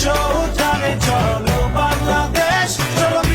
বিশ্ব উঠানে চলো বাংলাদেশ। চলো